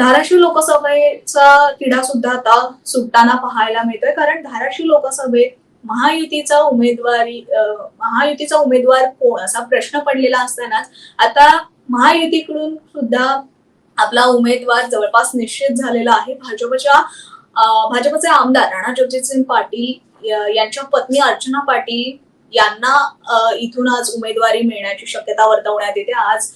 धाराशिव लोकसभेचा तिढा सुद्धा आता सुटताना पाहायला मिळतोय. कारण धाराशिव लोकसभेत महायुतीचा उमेदवारी महायुतीचा उमेदवार कोण असा प्रश्न पडलेला असतानाच आता महायुतीकडून सुद्धा आपला उमेदवार जवळपास निश्चित झालेला आहे. भाजपच्या भाजपचे आमदार राणा जगजितसिंग पाटील यांच्या पत्नी अर्चना पाटील यांना इथून आज उमेदवारी मिळण्याची शक्यता वर्तवण्यात येते. आज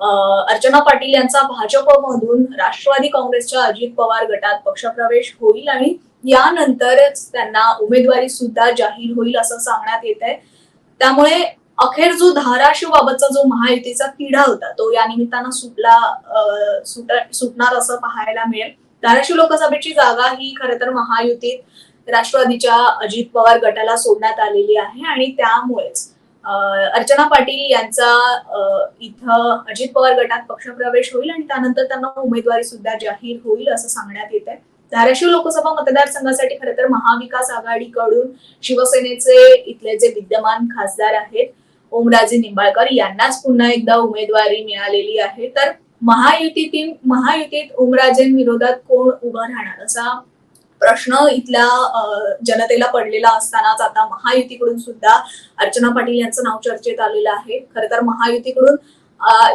अर्चना पाटील यांचा भाजपमधून राष्ट्रवादी काँग्रेसच्या अजित पवार गटात पक्षप्रवेश होईल आणि यानंतरच त्यांना उमेदवारी सुद्धा जाहीर होईल असं सांगण्यात येत आहे. त्यामुळे अखेर जो धाराशिव बाबतचा जो महायुतीचा तिढा होता तो या निमित्तानं सुटला सुटणार असं पाहायला मिळेल. धाराशिव लोकसभेची जागा ही खर तर महायुतीत राष्ट्रवादीच्या अजित पवार गटाला सोडण्यात आलेली आहे आणि त्यामुळेच अर्चना पाटील यांचा इथं अजित पवार गटात पक्षप्रवेश होईल आणि त्यानंतर त्यांना उमेदवारी सुद्धा जाहीर होईल असं सांगण्यात येत आहे धाराशिव लोकसभा मतदारसंघासाठी खरं तर महाविकास आघाडीकडून शिवसेनेचे इथले जे विद्यमान खासदार आहेत ओमराजे निंबाळकर यांनाच पुन्हा एकदा उमेदवारी मिळालेली आहे. तर महायुतीतील महायुतीत ओमराजेंविरोधात कोण उभं राहणार असा प्रश्न इथल्या जनतेला पडलेला असतानाच आता महायुतीकडून सुद्धा अर्चना पाटील यांचं नाव चर्चेत आलेलं आहे. खरं तर महायुतीकडून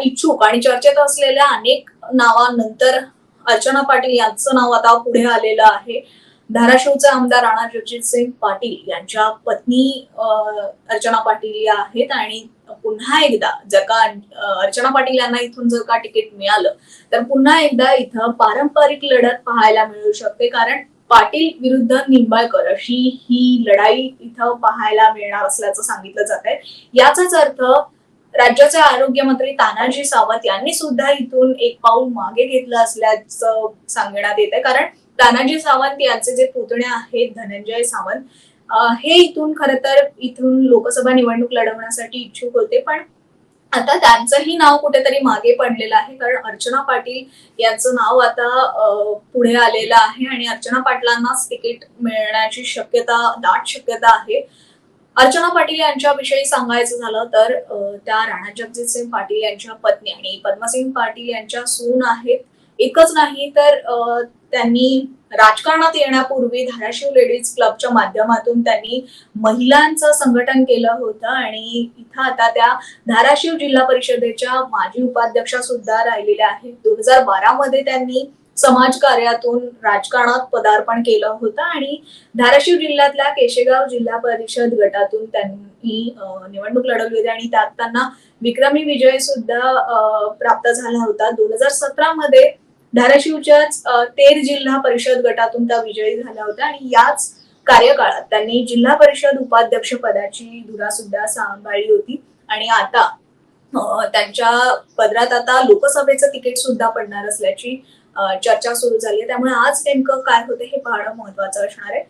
इच्छुक आणि चर्चेत असलेल्या अनेक नावानंतर अर्चना पाटील यांचं नाव आता पुढे आलेलं आहे. धाराशिवचे आमदार राणा जगजितसिंग पाटील यांच्या पत्नी अर्चना पाटील या आहेत आणि पुन्हा एकदा जर का अर्चना पाटील यांना इथून जर का तिकीट मिळालं तर पुन्हा एकदा इथं पारंपरिक लढत पाहायला मिळू शकते. कारण पाटील विरुद्ध निंबाळकर अशी ही लढाई इथं पाहायला मिळणार असल्याचं सांगितलं जात आहे. याचाच अर्थ राज्याचे आरोग्यमंत्री तानाजी सावंत यांनी सुद्धा इथून एक पाऊल मागे घेतलं असल्याचं सांगण्यात येत आहे कारण तानाजी सावंत यांचे जे पुतणे आहेत धनंजय सावंत हे इथून खर तर इथून लोकसभा निवडणूक लढवण्यासाठी इच्छुक होते. पण आता त्यांचंही नाव कुठेतरी मागे पडलेलं आहे कारण अर्चना पाटील यांचं नाव आता पुढे आलेलं आहे आणि अर्चना पाटलांनाच तिकीट मिळण्याची शक्यता दाट शक्यता आहे. अर्चना पाटील यांच्याविषयी सांगायचं झालं तर त्या राणा जगजितसिंग पाटील यांच्या पत्नी आणि पद्मसिंग पाटील यांच्या सून आहेत. एकच नाही तर त्यांनी राजकारणात येण्यापूर्वी धाराशिव लेडीज क्लबच्या माध्यमातून त्यांनी महिलांचं संघटन केलं होतं आणि इथं आता त्या धाराशिव जिल्हा परिषदेच्या माजी उपाध्यक्षा सुद्धा राहिलेल्या आहेत. दोन हजार बारा मध्ये त्यांनी समाज कार्यातून राजकारणात पदार्पण केलं होतं आणि धाराशिव जिल्ह्यातल्या केशेगाव जिल्हा परिषद गटातून त्यांनी निवडणूक लढवली होती आणि त्यात त्यांना विक्रमी विजय सुद्धा प्राप्त झाला होता. दोन हजार सतरा मध्ये धाराशिवच्याच तेर जिल्हा परिषद गटातून त्या विजयी झाल्या होत्या आणि याच कार्यकाळात त्यांनी जिल्हा परिषद उपाध्यक्ष पदाची धुरा सुद्धा सांभाळली होती. आणि आता त्यांच्या पदरात आता लोकसभेचं तिकीट सुद्धा पडणार असल्याची चर्चा सुरू झाली आहे. त्यामुळे आज नेमकं काय होतं हे पाहणं महत्वाचं असणार आहे.